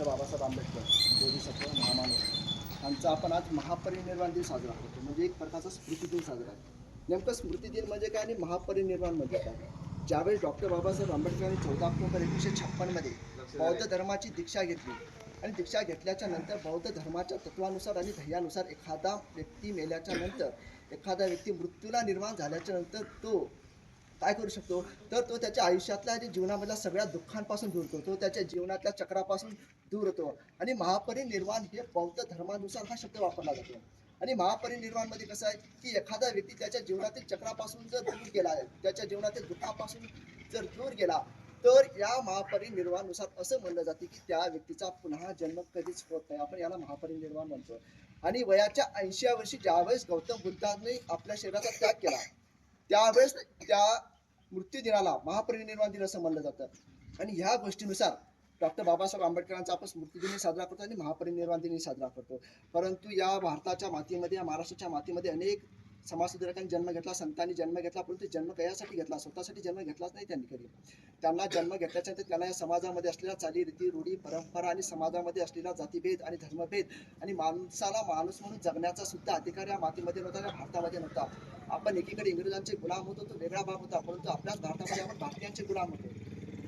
Doctor Babasaheb Ambedkar Bodhisattva महामानव. यांचा आपण आज महापरिनिर्वाण दिन साजरा करतो. म्हणजे एक प्रकारचा स्मृती दिन साजरा आहे. नेमकं स्मृती दिन म्हणजे काय आणि महापरिनिर्वाण म्हणजे काय? ज्यावेळेस डॉक्टर बाबासाहेब आंबेडकरांनी चौदा ऑक्टोबर एकोणीसशे छप्पनमध्ये बौद्ध धर्माची दीक्षा घेतली आणि दीक्षा घेतल्याच्या नंतर बौद्ध धर्माच्या तत्वानुसार आणि ध्येयानुसार एखादा व्यक्ती मेल्याच्या नंतर एखादा व्यक्ती मृत्यूला निर्माण झाल्याच्यानंतर तो काय करू शकतो? तर तो त्याच्या आयुष्यातल्या जीवनामधल्या सगळ्या दुःखांपासून दूर करतो. तो त्याच्या जीवनातल्या चक्रापासून दूर होतो. आणि महापरिनिर्वाण हे बौद्ध धर्मानुसार हा शब्द वापरला जातो. आणि महापरिनिर्वाणमध्ये कसं आहे की एखादा व्यक्ती त्याच्या जीवनातील चक्रापासून जर दूर गेला त्याच्या जीवनातील दुःखापासून जर दूर गेला तर या महापरिनिर्वाणानुसार असं म्हणलं जाते की त्या व्यक्तीचा पुन्हा जन्म कधीच होत नाही. आपण याला महापरिनिर्वाण म्हणतो. आणि वयाच्या ऐंशी वर्षी ज्यावेळेस गौतम बुद्धांनी आपल्या शरीराचा त्याग केला त्यावेळेस त्या मृत्यू दिनाला महापरिनिर्वाण दिन असं म्हणलं जातं. आणि ह्या गोष्टीनुसार डॉक्टर बाबासाहेब आंबेडकरांचा आपण स्मृतिदिनी साजरा करतो आणि महापरिनिर्वाण दिनी साजरा करतो. परंतु या भारताच्या मातीमध्ये या महाराष्ट्राच्या मातीमध्ये अनेक समाजसुधारकांनी जन्म घेतला संतांनी जन्म घेतला परंतु जन्म कशासाठी घेतला? स्वतःसाठी जन्म घेतलाच नाही त्यांनी कधी. त्यांना जन्म घेतल्याच्या नंतर त्यांना या समाजामध्ये असलेल्या चालीरीती रूढी परंपरा आणि समाजामध्ये असलेला जातीभेद आणि धर्मभेद आणि माणसाला माणूस म्हणून जगण्याचा सुद्धा अधिकार या मातीमध्ये नव्हता या भारतामध्ये नव्हता. आपण एकीकडे इंग्रजांचे गुलाम होतो तो वेगळा भाग होता परंतु आपल्याच भारतामध्ये आपण भारतीयांचे गुलाम होतो.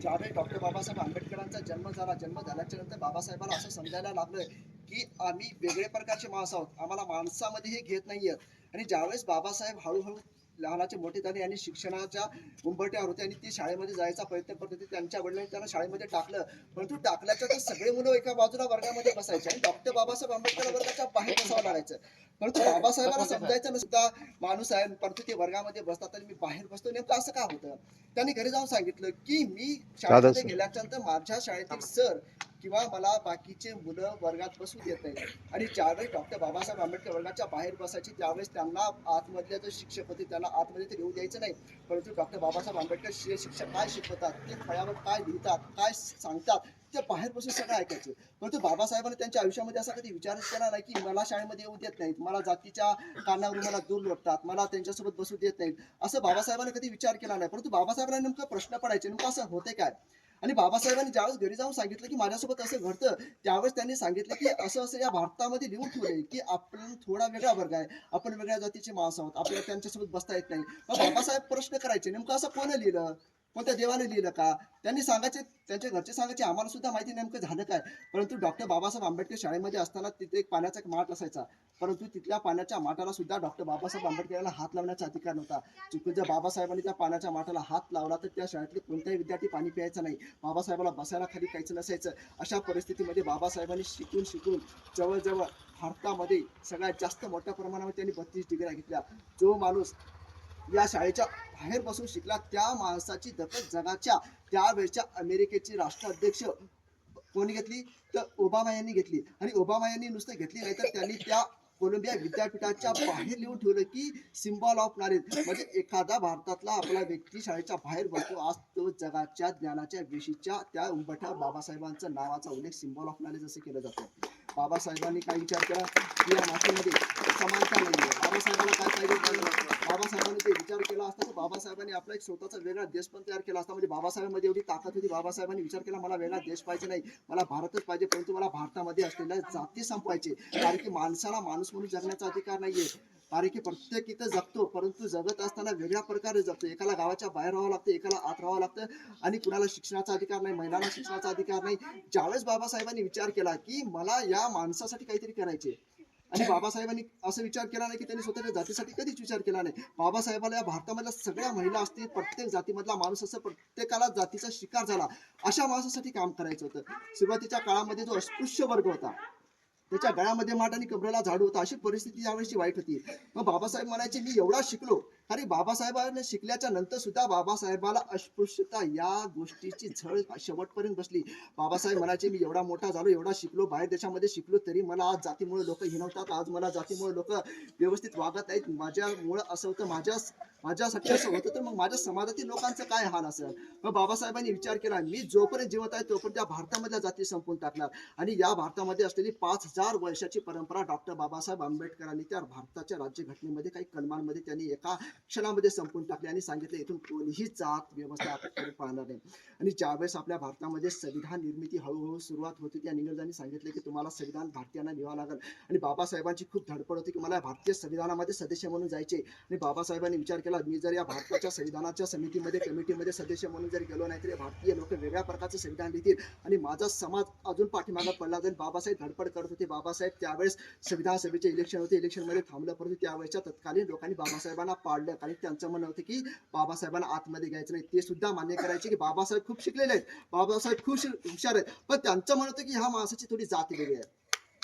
ज्यावेळी डॉक्टर बाबासाहेब आंबेडकरांचा जन्म झाला जन्म झाल्याच्यानंतर बाबासाहेबांना असं समजायला लागलं की आम्ही वेगळे प्रकारचे माणसं आहोत. आम्हाला माणसामध्ये हे घेत नाहीयेत. आणि ज्यावेळेस बाबासाहेब हळूहळू लहानाचे मोठे झाले आणि शिक्षणाच्या उंबरट्यावर होते आणि ते शाळेमध्ये जायचा प्रयत्न करत होते त्यांच्या वडिलांनी त्यांना शाळेमध्ये टाकलं. परंतु टाकल्याच्या तर सगळे मुलं एका बाजूला वर्गामध्ये बसायचे आणि डॉक्टर बाबासाहेब आंबेडकर वर्गाच्या बाहेर बसावं लागायचं. परंतु बाबासाहेबांना समजायचं नसता. माणूस आहे परंतु ते वर्गामध्ये बसतात आणि मी बाहेर बसतो. नेमकं असं का होतं? त्यांनी घरी जाऊन सांगितलं की मी शाळेमध्ये गेल्याच्यानंतर माझ्या शाळेतील सर किंवा मला बाकीचे मुलं वर्गात बसू देत नाही आणि ज्यावेळेस डॉक्टर बाबासाहेब आंबेडकर वर्गाच्या बाहेर बसायचे त्यावेळेस त्यांना आतमधले जे शिक्षक होते त्यांना आतमध्ये ते येऊ द्यायचं नाही. परंतु डॉक्टर बाबासाहेब आंबेडकर शि- शिक्षक काय शिकवतात? ते फळ्यावर काय लिहितात? काय सांगतात? ते बाहेर बसून सगळं ऐकायचे. परंतु बाबासाहेबांनी त्यांच्या आयुष्यामध्ये असा कधी विचारच केला नाही की मला शाळेमध्ये येऊ देत नाहीत मला जातीच्या कारणावरून मला दूर लोटतात मला त्यांच्यासोबत बसू देत नाहीत असं बाबासाहेबांनी कधी विचार केला नाही. परंतु बाबासाहेबांना नेमकं प्रश्न पडायचे नेमकं असं होते काय? आणि बाबासाहेबांनी ज्यावेळेस घरी जाऊन सांगितलं की माझ्यासोबत असं घडतं त्यावेळेस त्यांनी सांगितलं की असं असं या भारतामध्ये लिहून ठेवले की आपण थोडा वेगळा वर्ग आहे आपण वेगळ्या जातीचे माणसं आहोत आपल्याला त्यांच्यासोबत बसता येत नाही. मग बाबासाहेब प्रश्न करायचे नेमकं असं कोण लिहिलं? कोणत्या देवाने लिहिलं का? त्यांनी सांगायचे त्यांच्या घरचे सांगायचे आम्हाला सुद्धा माहिती नेमकं झालं काय? परंतु डॉक्टर बाबासाहेब आंबेडकर शाळेमध्ये असताना तिथे एक पाण्याचा एक माठ असायचा. परंतु तिथल्या पाण्याच्या माठाला सुद्धा डॉक्टर बाबासाहेब आंबेडकर हात लावण्याचा अधिकार नव्हता. चुकून जर बाबासाहेबांनी त्या पाण्याच्या माठाला हात लावला तर त्या शाळेतले कोणत्याही विद्यार्थी पाणी प्यायचा नाही. बाबासाहेबाला बसायला खाली काहीच नसायचं. अशा परिस्थितीमध्ये बाबासाहेबांनी शिकून शिकून जवळजवळ भारतामध्ये सगळ्यात जास्त मोठ्या प्रमाणावर त्यांनी बत्तीस डिग्र्या घेतल्या. जो माणूस या शाळेच्या बाहेर बसून शिकला. त्या माणसाची दखल जगाच्या त्यावेळच्या अमेरिकेचे राष्ट्राध्यक्ष कोणी घेतली? तर ओबामा यांनी घेतली. आणि ओबामा यांनी नुसतं घेतली नाही तर त्यांनी त्या कोलंबिया विद्यापीठाच्या बाहेर लिहून ठेवलं की सिम्बॉल ऑफ नॉलेज. म्हणजे एखादा भारतातला आपला व्यक्ती शाळेच्या बाहेर बसतो आज तो जगाच्या ज्ञानाच्या विषयीच्या त्या उंबठा बाबासाहेबांचा नावाचा उल्लेख सिम्बॉल ऑफ नॉलेज असं केलं जातं. बाबासाहेबांनी काय विचार केला? की या मातीमध्ये समानता नाही आहे बाबासाहेबांना काय पाहिजे? कळलं. विचार केला असता तर बाबासाहेबांनी आपला एक स्वतःचा वेगळा देश पण तयार केला असता. म्हणजे बाबासाहेबांमध्ये एवढी ताकद होती. बाबासाहेबांनी विचार केला मला वेगळा देश पाहिजे नाही. मला भारतच पाहिजे परंतु मला भारतामध्ये असलेल्या जाती संपवायचे. कारण की माणसाला माणूस म्हणून जगण्याचा अधिकार नाहीये. कारण की प्रत्येक इथं जगतो परंतु जगत असताना वेगळ्या प्रकारे जगतो. एकाला गावाच्या बाहेर राहावं लागतं एकाला आत राहावं लागतं. आणि कुणाला शिक्षणाचा अधिकार नाही महिलांना शिक्षणाचा अधिकार नाही. ज्यावेळेस बाबासाहेबांनी विचार केला की मला या माणसासाठी काहीतरी करायचे आणि बाबासाहेबांनी असं विचार केला नाही की त्यांनी स्वतःच्या जातीसाठी कधीच विचार केला नाही. बाबासाहेबाला या भारतामधल्या सगळ्या महिला असतील प्रत्येक जातीमधला माणूस असं प्रत्येकाला जातीचा शिकार झाला. अशा माणसासाठी काम करायचं होतं. सुरुवातीच्या काळामध्ये जो अस्पृश्य वर्ग होता त्याच्या गळ्यामध्ये माठ आणि कमरेला झाडू होता. अशी परिस्थिती यावेळेची वाईट होती. मग बाबासाहेब म्हणायचे मी एवढा शिकलो अरे बाबासाहेबांनी शिकल्याच्या नंतर सुद्धा बाबासाहेबाला अस्पृश्यता या गोष्टीची झळ शेवटपर्यंत बसली. बाबासाहेब म्हणायचे मी एवढा मोठा झालो एवढा शिकलो बाहेर देशामध्ये शिकलो तरी मला आज जातीमुळे लोक हिनवतात आज मला जातीमुळे लोक व्यवस्थित वागत आहेत. माझ्यामुळं असं होतं माझ्या माझ्यासाठी असं होतं तर मग माझ्या समाजातील लोकांचं काय हाल असेल? मग बाबासाहेबांनी विचार केला मी जोपर्यंत जिवंत आहे तोपर्यंत त्या भारतामधल्या जाती संपवून टाकणार. आणि या भारतामध्ये असलेली पाच हजार वर्षाची परंपरा डॉक्टर बाबासाहेब आंबेडकरांनी त्या भारताच्या राज्यघटनेमध्ये काही कलमांमध्ये त्यांनी एका क्षणामध्ये संपून टाकले आणि सांगितले इथून कोणीही जात व्यवस्था पाहणार नाही. आणि ज्यावेळेस आपल्या भारतामध्ये संविधान निर्मिती हळूहळू सुरुवात होती त्या इंग्रजांनी सांगितले की तुम्हाला संविधान भारतीयांना लिहावं लागेल. आणि बाबासाहेबांची खूप धडपड होती की मला भारतीय संविधानामध्ये सदस्य म्हणून जायचे. आणि बाबासाहेबांनी विचार केला मी जर या भारताच्या संविधानाच्या समितीमध्ये कमिटीमध्ये सदस्य म्हणून जर गेलो नाही तर भारतीय लोक वेगळ्या प्रकारचं संविधान लिहितील आणि माझा समाज अजून पाठिंबा पडला जाईल. बाबासाहेब धडपड करत होते. बाबासाहेब त्यावेळेस संविधान सभेचे इलेक्शन होते. इलेक्शनमध्ये थांबलं परंतु त्यावेळेच्या तत्कालीन लोकांनी बाबासाहेबांना पाडलं कारण त्यांचं म्हणणं होतं की बाबासाहेबांना आतमध्ये घ्यायचं नाही. ते सुद्धा मान्य करायचे की बाबासाहेब खूप शिकलेले आहेत. बाबासाहेब खूप हुशार आहेत. पण त्यांचं म्हणणं होतं की ह्या माणसाची थोडी जात वेगळी आहे.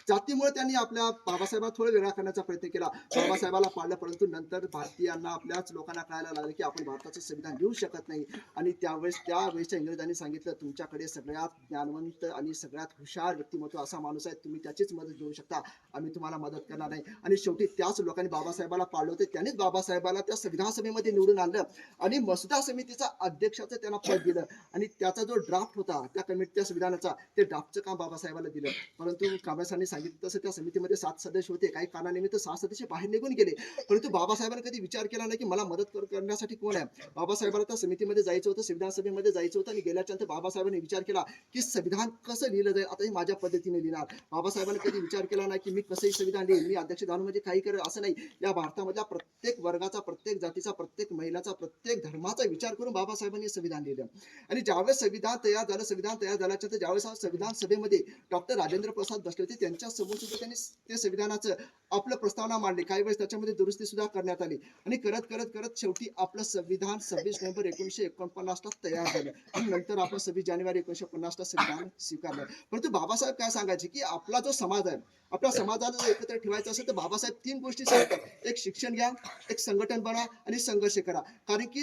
जातीमुळे त्यांनी आपल्या बाबासाहेबांना थोडं वेगळा करण्याचा प्रयत्न केला. बाबासाहेबाला पाडलं परंतु नंतर भारतीयांना आपल्याच लोकांना कळायला लागलं की आपण भारताचं संविधान लिहू शकत नाही. आणि त्यावेळेस त्यावेळेसच्या इंग्रजांनी सांगितलं तुमच्याकडे सगळ्यात ज्ञानवंत आणि सगळ्यात हुशार व्यक्तिमत्व असा माणूस आहे तुम्ही त्याचीच मदत घेऊ शकता. आम्ही तुम्हाला मदत करणार नाही. आणि शेवटी त्याच लोकांनी बाबासाहेबाला पाडलं होते. त्यांनीच बाबासाहेबाला त्या संविधान सभेमध्ये निवडून आणलं. आणि मसुदा समितीचा अध्यक्षाचं त्यांना पद दिलं. आणि त्याचा जो ड्राफ्ट होता त्या कमिटी त्या संविधानाचा ते ड्राफ्टचं काम बाबासाहेबाला दिलं. परंतु काँग्रेसांनी सांगितलं तसं त्या समितीमध्ये सात सदस्य होते. काही कारणानिमित्त सहा सदस्य बाहेर निघून गेले. परंतु बाबासाहेबांनी कधी विचार केला नाही की मला मदत करण्यासाठी कोण आहे? बाबासाहेबांना त्या समितीमध्ये जायचं होतं संविधान सभेमध्ये जायचं होतं आणि गेल्याच्यानंतर बाबासाहेबांनी विचार केला की संविधान कसं लिहिलं जाईल? आता हे माझ्या पद्धतीने लिहिणार. बाबासाहेबांनी कधी विचार केला नाही की मी कसंही संविधान लिहिल मी अध्यक्ष जाणून म्हणजे काही करेल असं नाही. या भारतामधल्या प्रत्येक वर्गाचा प्रत्येक जातीचा प्रत्येक महिलाचा प्रत्येक धर्माचा विचार करून बाबासाहेबांनी संविधान लिहिलं. आणि ज्यावेळेस संविधान तयार झालं संविधान तयार झाल्याच्या ज्यावेळेस संविधान सभेमध्ये डॉक्टर राजेंद्र प्रसाद बसले होते त्यांच्या समोर सुद्धा त्यांनी ते संविधानाचं आपलं प्रस्तावना मांडली काही वेळेस त्याच्यामध्ये दुरुस्ती सुद्धा करण्यात आली. आणि करत करत करत शेवटी आपलं संविधान सव्वीस नोव्हेंबर एकोणीशे एकोणपन्नासला तयार झालं. आणि नंतर आपण सव्वीस जानेवारी एकोणीशे पन्नासला संविधान स्वीकारलं. परंतु बाबासाहेब काय सांगायचे की आपला जो समाज आहे आपल्या समाजाला जर एकत्र ठेवायचं असेल तर बाबासाहेब तीन गोष्टी सांगतात. एक शिक्षण घ्या एक संघटन बना आणि संघर्ष करा. कारण की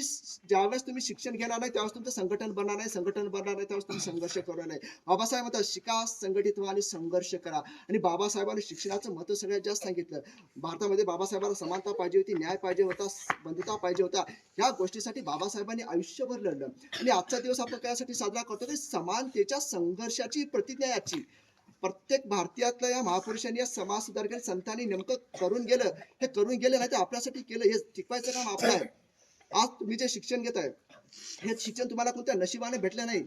ज्यावेळेस तुम्ही शिक्षण घेणार नाही त्यावेळेस तुमचं संघटन बनणार नाही संघटन बनणार नाही त्यावेळेस तुम्ही संघर्ष करणार नाही बाबासाहेब म्हणतात शिका संघटित व्हा आणि संघर्ष करा. आणि बाबासाहेबांनी शिक्षणाचं महत्त्व सगळ्यात जास्त सांगितलं. भारतामध्ये बाबासाहेबांना समानता पाहिजे होती न्याय पाहिजे होता बंधुता पाहिजे होता. ह्या गोष्टीसाठी बाबासाहेबांनी आयुष्यभर लढलं. आणि आजचा दिवस आपण त्यासाठी साजरा करतो? की समानतेच्या संघर्षाची प्रतिज्ञा याची. प्रत्येक भारतीयातल्या या महापुरुषांनी या समाज सुधारक संतांनी नेमकं करून गेलं. हे करून गेलं नाही तर आपल्यासाठी केलं. हे टिकवायचं काम आपलं आहे. आज तुम्ही जे शिक्षण घेत आहे हे शिक्षण तुम्हाला कोणत्या नशिबाने भेटलं नाही.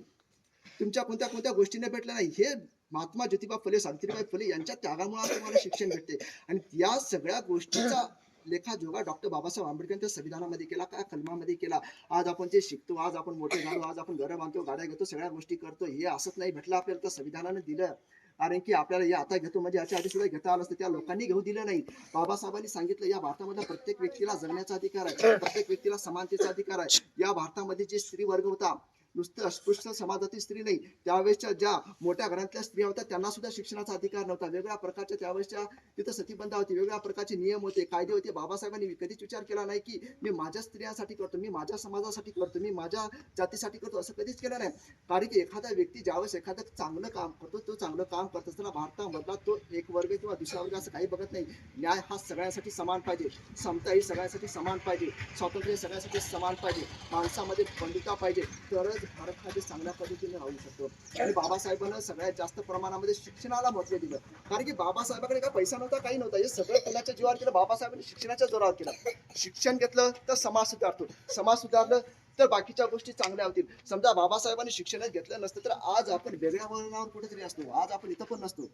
तुमच्या कोणत्या कोणत्या गोष्टीने भेटलं नाही. हे महात्मा ज्योतिबा फुले सावित्रीबाई फुले यांच्या त्यागामुळे तुम्हाला शिक्षण भेटते. आणि या सगळ्या गोष्टीचा लेखाजोखा डॉक्टर बाबासाहेब आंबेडकरांच्या संविधानामध्ये केला काय कलमामध्ये केला. आज आपण जे शिकतो आज आपण मोठे झालो आज आपण घरं बांधतो गाड्या घेतो सगळ्या गोष्टी करतो हे असंच नाही भेटलं आपल्याला तर संविधानानं दिलं. कारण की आपल्याला हे आता घेतो म्हणजे याच्या आधी सुद्धा घेता आलं असतं त्या लोकांनी घेऊ दिलं नाही. बाबासाहेबांनी सांगितलं या भारतामधल्या प्रत्येक व्यक्तीला जगण्याचा अधिकार आहे प्रत्येक व्यक्तीला समानतेचा अधिकार आहे. या भारतामध्ये जे स्त्री वर्ग होता नुसतं अस्पृश्य समाजातील स्त्री नाही. त्यावेळेसच्या ज्या मोठ्या घरातल्या स्त्रिया होत्या त्यांना सुद्धा शिक्षणाचा अधिकार नव्हता. वेगळ्या प्रकारच्या त्यावेळेसच्या तिथं सतीबंधा होती. वेगळ्या प्रकारचे नियम होते कायदे होते. बाबासाहेबांनी कधीच विचार केला नाही की मी माझ्या स्त्रियांसाठी करतो मी माझ्या समाजासाठी करतो मी माझ्या जातीसाठी करतो असं कधीच केलं नाही. कारण की एखादा व्यक्ती ज्यावेळेस एखादं चांगलं काम करतो तो चांगलं काम करत असताना भारतामधला तो एक वर्ग किंवा दुसरा वर्ग असं काही बघत नाही. न्याय हा सगळ्यांसाठी समान पाहिजे. समता ही सगळ्यांसाठी समान पाहिजे. स्वातंत्र्य हे सगळ्यांसाठी समान पाहिजे. माणसामध्ये बंधुता पाहिजे. तरच भारत हा देश चांगल्या पद्धतीने राहू शकतो. आणि बाबासाहेबांना सगळ्यात जास्त प्रमाणामध्ये शिक्षणाला महत्त्व दिलं. कारण की बाबासाहेबांकडे काय पैसा नव्हता काही नव्हता. हे सगळं कलाच्या जीवावर केलं. बाबासाहेबांनी शिक्षणाच्या जोरावर केलं. शिक्षण घेतलं तर समाज सुधारतो. समाज सुधारलं तर बाकीच्या गोष्टी चांगल्या होतील. समजा बाबासाहेबांनी शिक्षणच घेतलं नसतं तर आज आपण वेगळ्या वळणावर कुठेतरी असतो. आज आपण इथं पण नसतो.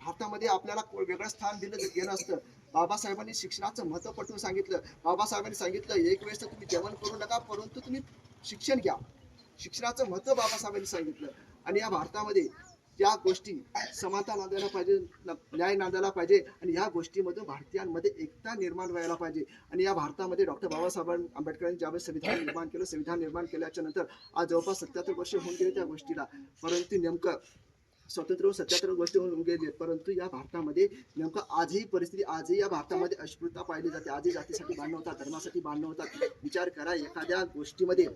भारतामध्ये आपल्याला वेगळं स्थान दिलं गेलं असतं बाबासाहेबांनी शिक्षणाचं महत्त्व पटवून सांगितलं. बाबासाहेबांनी सांगितलं एक वेळेस तुम्ही जेवण करू नका परंतु तुम्ही शिक्षण घ्या. शिक्षणाचं महत्त्व बाबासाहेबांनी सांगितलं. आणि या भारतामध्ये या गोष्टी समानता नांदायला पाहिजे न्याय नांदायला पाहिजे आणि या गोष्टीमधून भारतीयांमध्ये एकता निर्माण व्हायला पाहिजे. आणि या भारतामध्ये डॉक्टर बाबासाहेब आंबेडकरांनी ज्यावेळेस संविधान निर्माण केलं संविधान निर्माण केल्याच्यानंतर आज जवळपास सत्याहत्तर वर्ष होऊन गेले त्या गोष्टीला. परंतु नेमकं स्वतंत्र होऊन सत्याहत्तर गोष्टी होऊन गेले परंतु या भारतामध्ये नेमकं आजही परिस्थिती आजही या भारतामध्ये अस्पृता पाहिली जाते. आजही जातीसाठी भांडणं होतात धर्मासाठी भांडणं होतात. विचार करा एखाद्या गोष्टीमध्ये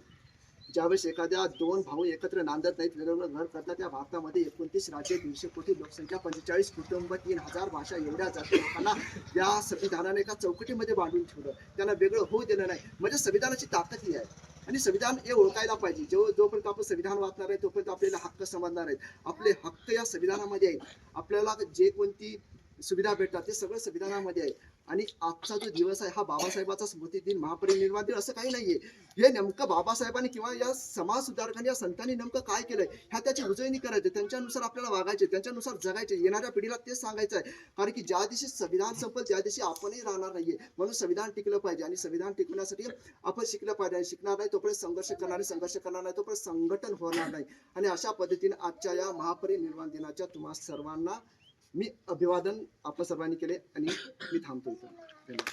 ज्यावेळेस एखाद्या दोन भाऊ एकत्र नांदत नाहीत वेगवेगळं घर करतात त्या भारतामध्ये एकोणतीस राज्य दीडशे कोटी लोकसंख्या पंचेचाळीस कुटुंब तीन हजार भाषा एवढ्या जाती लोकांना या संविधानाने एका चौकटीमध्ये बांधून ठेवलं. त्यांना वेगळं होऊ दिलं नाही. म्हणजे संविधानाची ताकद ही आहे. आणि संविधान हे ओळखायला पाहिजे. जो जोपर्यंत आपण संविधान वाचणार आहे तोपर्यंत आपल्याला हक्क समजणार आहेत. आपले हक्क या संविधानामध्ये आहेत. आपल्याला जे कोणती सुविधा भेटतात ते सगळं संविधानामध्ये आहे. आणि आजचा जो दिवस आहे हा बाबासाहेबाचा स्मृती दिन महापरिनिर्वाण दिन असं काही नाहीये. हे नेमकं बाबासाहेबांनी किंवा या समाज सुधारकांनी या संतांनी नेमकं काय केलंय ह्या त्याची उजळणी करायची त्यांच्यानुसार आपल्याला वागायचे त्यांच्यानुसार जगायचे येणाऱ्या पिढीला तेच सांगायचं आहे कारण की ज्या दिवशी संविधान संपल त्या दिवशी आपणही राहणार नाहीये. म्हणून संविधान टिकलं पाहिजे आणि संविधान टिकवण्यासाठी आपण शिकलं पाहिजे. आणि शिकणार नाही तोपर्यंत संघर्ष करणारे संघर्ष करणार नाही तोपर्यंत संघटन होणार नाही. आणि अशा पद्धतीने आजच्या या महापरिनिर्वाण दिनाच्या तुम्हा सर्वांना मी अभिवादन आपण सर्वांनी केले आणि मी थांबतो इथं. धन्यवाद.